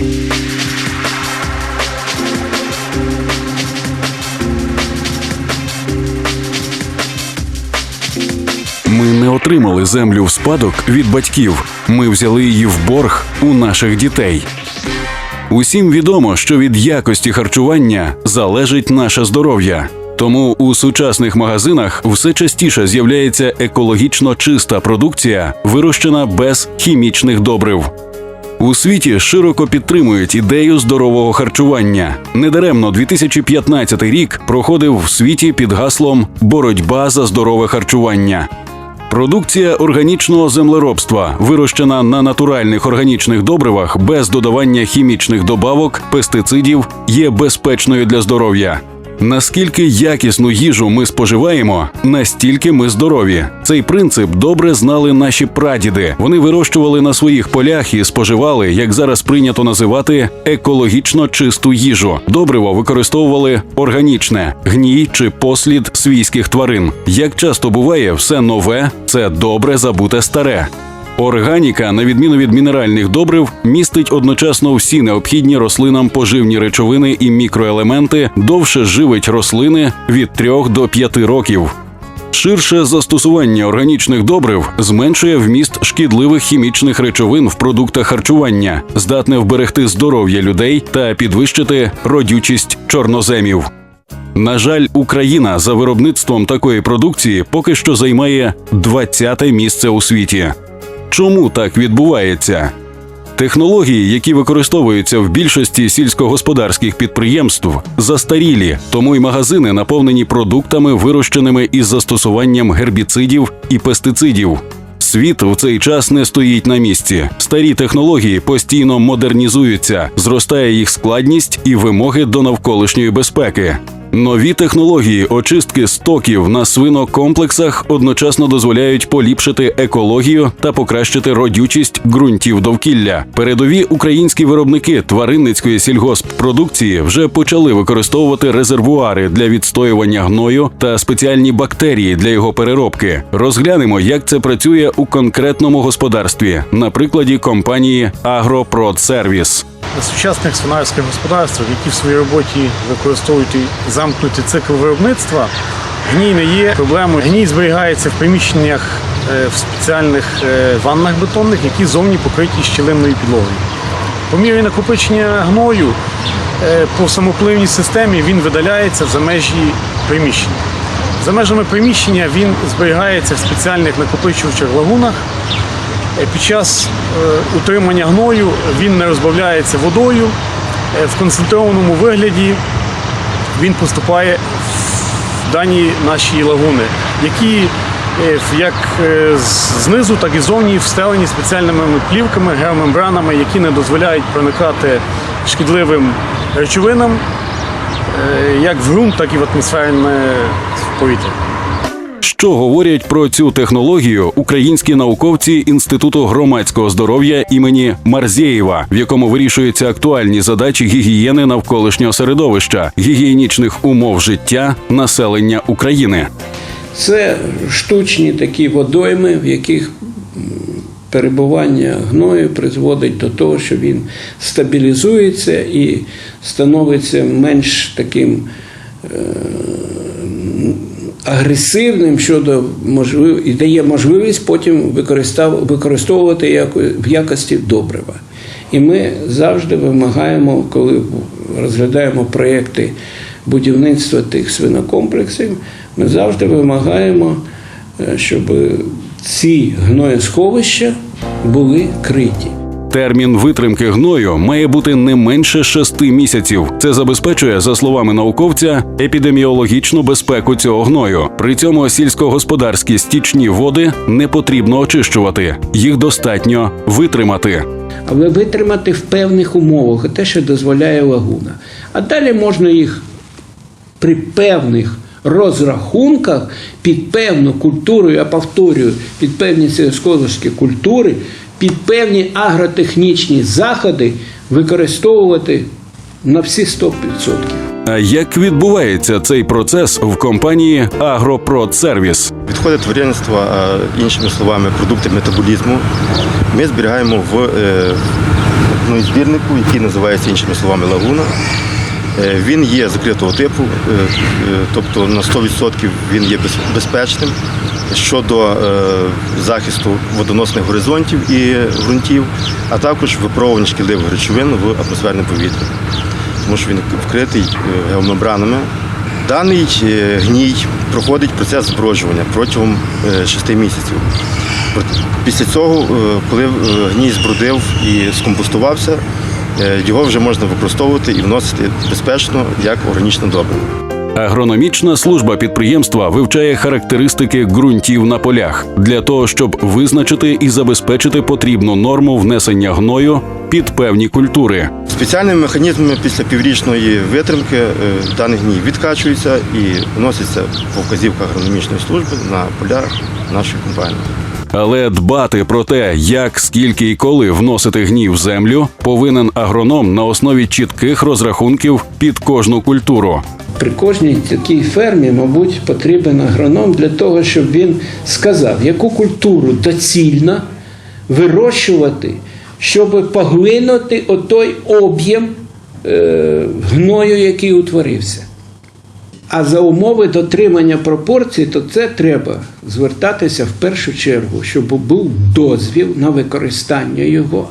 Ми не отримали землю в спадок від батьків. Ми взяли її в борг у наших дітей. Усім відомо, що від якості харчування залежить наше здоров'я. Тому у сучасних магазинах все частіше з'являється екологічно чиста продукція, вирощена без хімічних добрив. У світі широко підтримують ідею здорового харчування. Недаремно 2015 рік проходив в світі під гаслом Боротьба за здорове харчування. Продукція органічного землеробства, вирощена на натуральних органічних добривах без додавання хімічних добавок, пестицидів, є безпечною для здоров'я. Наскільки якісну їжу ми споживаємо, настільки ми здорові. Цей принцип добре знали наші прадіди. Вони вирощували на своїх полях і споживали, як зараз прийнято називати, екологічно чисту їжу. Добриво використовували органічне, гній чи послід свійських тварин. Як часто буває, все нове це добре забуте старе. Органіка, на відміну від мінеральних добрив, містить одночасно всі необхідні рослинам поживні речовини і мікроелементи, довше живить рослини від 3 до 5 років. Ширше застосування органічних добрив зменшує вміст шкідливих хімічних речовин в продуктах харчування, здатне вберегти здоров'я людей та підвищити родючість чорноземів. На жаль, Україна за виробництвом такої продукції поки що займає 20-те місце у світі. Чому так відбувається? Технології, які використовуються в більшості сільськогосподарських підприємств, застарілі, тому й магазини наповнені продуктами, вирощеними із застосуванням гербіцидів і пестицидів. Світ в цей час не стоїть на місці. Старі технології постійно модернізуються, зростає їх складність і вимоги до навколишньої безпеки. Нові технології очистки стоків на свинокомплексах одночасно дозволяють поліпшити екологію та покращити родючість ґрунтів довкілля. Передові українські виробники тваринницької сільгосппродукції вже почали використовувати резервуари для відстоювання гною та спеціальні бактерії для його переробки. Розглянемо, як це працює у конкретному господарстві на прикладі компанії Агропродсервіс. Сучасних свинарських господарств, які в своїй роботі використовують замкнутий цикл виробництва, гній не є проблемою. Гній зберігається в приміщеннях е, в спеціальних е, ваннах бетонних, які зовні покриті щілинною підлогою. По мірі накопичення гною е, по самопливній системі він видаляється за межі приміщення. За межами приміщення він зберігається в спеціальних накопичувачах лагунах. Е, Під час е, утримання гною він не розбавляється водою. Е, В концентрованому вигляді він поступає в дані наші лагуни, які як знизу, так і зовні встелені спеціальними плівками, геомембранами, які не дозволяють проникати шкідливим речовинам як в ґрунт, так і в атмосферне повітря. Що говорять про цю технологію українські науковці Інституту громадського здоров'я імені Марзєєва, в якому вирішуються актуальні задачі гігієни навколишнього середовища, гігієнічних умов життя населення України? Це штучні такі водойми, в яких перебування гною призводить до того, що він стабілізується і становиться менш таким е, агресивним щодо можлив... і дає можливість потім використав... використовувати яко... в якості добрива. І ми завжди вимагаємо, коли розглядаємо проєкти будівництва тих свинокомплексів, ми завжди вимагаємо, е, щоб ці гноєсховища були криті. Термін витримки гною має бути не менше шести місяців. Це забезпечує, за словами науковця, епідеміологічну безпеку цього гною. При цьому сільськогосподарські стічні води не потрібно очищувати, їх достатньо витримати. Але витримати в певних умовах, те, що дозволяє лагуна. А далі можна їх при певних розрахунках під певну культуру, я повторюю, під певні сільськогосподарські культури, під певні агротехнічні заходи використовувати на всі 100%. А як відбувається цей процес в компанії Агропродсервіс? Відходи тваринництва, іншими словами, продукти метаболізму, ми зберігаємо в е, гноєзбірнику, який називається іншими словами лагуна. Е, Він є закритого типу, е, тобто на 100% він є безпечним щодо е, захисту водоносних горизонтів і ґрунтів, а також випробування шкідливих речовин в атмосферне повітря, тому що він вкритий е, геомембранами. Даний е, гній проходить процес зброджування протягом 6 місяців. Після цього, коли гній збродив і скомпостувався, його вже можна використовувати і вносити безпечно як органічне добриво. Агрономічна служба підприємства вивчає характеристики ґрунтів на полях для того, щоб визначити і забезпечити потрібну норму внесення гною під певні культури. Спеціальними механізмами після піврічної витримки е, даний гній відкачується і вноситься по вказівках агрономічної служби на поля нашої компанії. Але дбати про те, як, скільки і коли вносити гній в землю, повинен агроном на основі чітких розрахунків під кожну культуру. При кожній такій фермі, мабуть, потрібен агроном для того, щоб він сказав, яку культуру доцільно вирощувати, щоб поглинути отой об'єм е, гною, який утворився. А за умови дотримання пропорцій, то це треба звертатися в першу чергу, щоб був дозвіл на використання його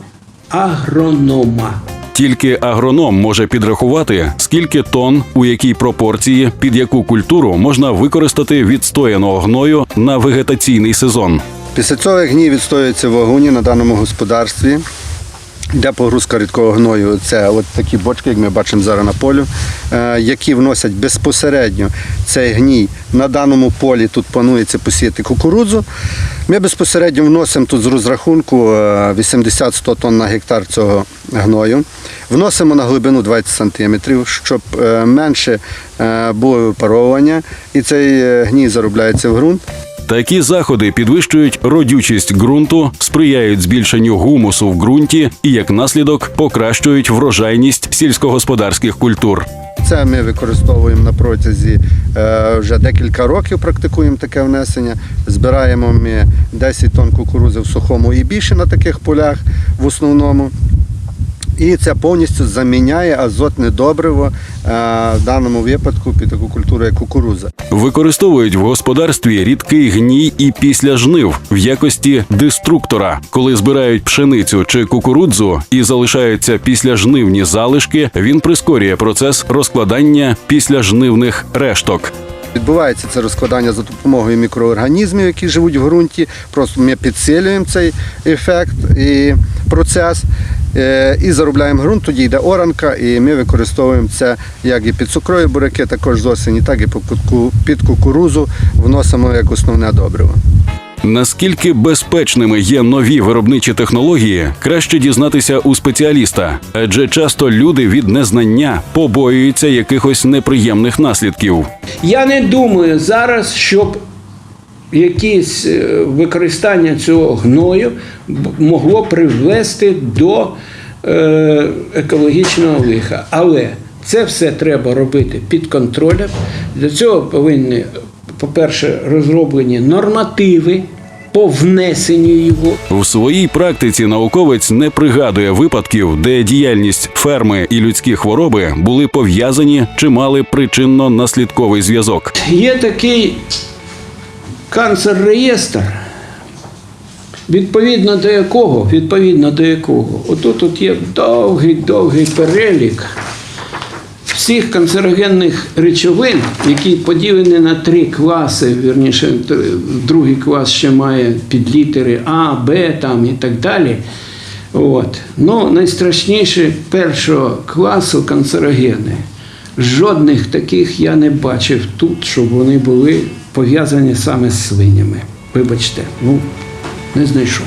агронома. Тільки агроном може підрахувати, скільки тонн, у якій пропорції, під яку культуру можна використати відстояного гною на вегетаційний сезон. Після цього гній відстоюється в вагоні на даному господарстві. Йде погрузка рідкого гною. Це от такі бочки, як ми бачимо зараз на полю, е, які вносять безпосередньо цей гній на даному полі. Тут планується посіяти кукурудзу. Ми безпосередньо вносимо тут з розрахунку е, 80-100 тонн на гектар цього гною. Вносимо на глибину 20 сантиметрів, щоб е, менше е, було випаровування, і цей е, гній заробляється в ґрунт. Такі заходи підвищують родючість ґрунту, сприяють збільшенню гумусу в ґрунті і, як наслідок, покращують врожайність сільськогосподарських культур. Це ми використовуємо на протязі е, вже декілька років. Практикуємо таке внесення. Збираємо ми 10 тонн кукурузи в сухому і більше на таких полях в основному. І це повністю заміняє азотне добриво е, в даному випадку під таку культуру, як кукуруза. Використовують в господарстві рідкий гній і після жнив в якості деструктора. Коли збирають пшеницю чи кукурудзу і залишаються післяжнивні залишки, він прискорює процес розкладання післяжнивних решток. Відбувається це розкладання за допомогою мікроорганізмів, які живуть в ґрунті. Просто ми підсилюємо цей ефект і процес. Е, І заробляємо ґрунт, тоді йде оранка, і ми використовуємо це як і під цукрові буряки, також з осені, так і під ку- під кукурузу вносимо як основне добриво. Наскільки безпечними є нові виробничі технології, краще дізнатися у спеціаліста, адже часто люди від незнання побоюються якихось неприємних наслідків. Я не думаю зараз, щоб якесь е, використання цього гною могло привести до е, екологічного лиха. Але це все треба робити під контролем. Для цього повинні, по-перше, розроблені нормативи по внесенню його. В своїй практиці науковець не пригадує випадків, де діяльність ферми і людські хвороби були пов'язані чи мали причинно-наслідковий зв'язок. Є такий канцер-реєстр, відповідно до якого, відповідно до якого, отут от є довгий-довгий перелік всіх канцерогенних речовин, які поділені на три класи, вірніше, другий клас ще має підлітери А, Б там і так далі. От. Ну, найстрашніше першого класу канцерогени. Жодних таких я не бачив тут, щоб вони були пов'язані саме з свинями. Вибачте, ну не знайшов.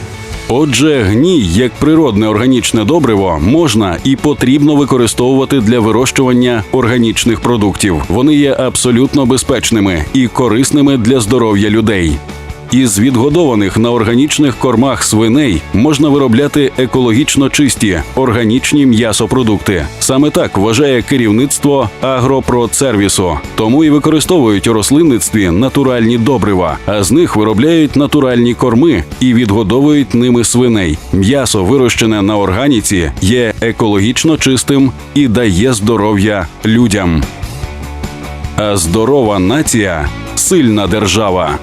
Отже, гній як природне органічне добриво можна і потрібно використовувати для вирощування органічних продуктів. Вони є абсолютно безпечними і корисними для здоров'я людей. Із відгодованих на органічних кормах свиней можна виробляти екологічно чисті органічні м'ясопродукти. Саме так вважає керівництво агропродсервісу. Тому і використовують у рослинництві натуральні добрива, а з них виробляють натуральні корми і відгодовують ними свиней. М'ясо, вирощене на органіці, є екологічно чистим і дає здоров'я людям. А здорова нація сильна держава.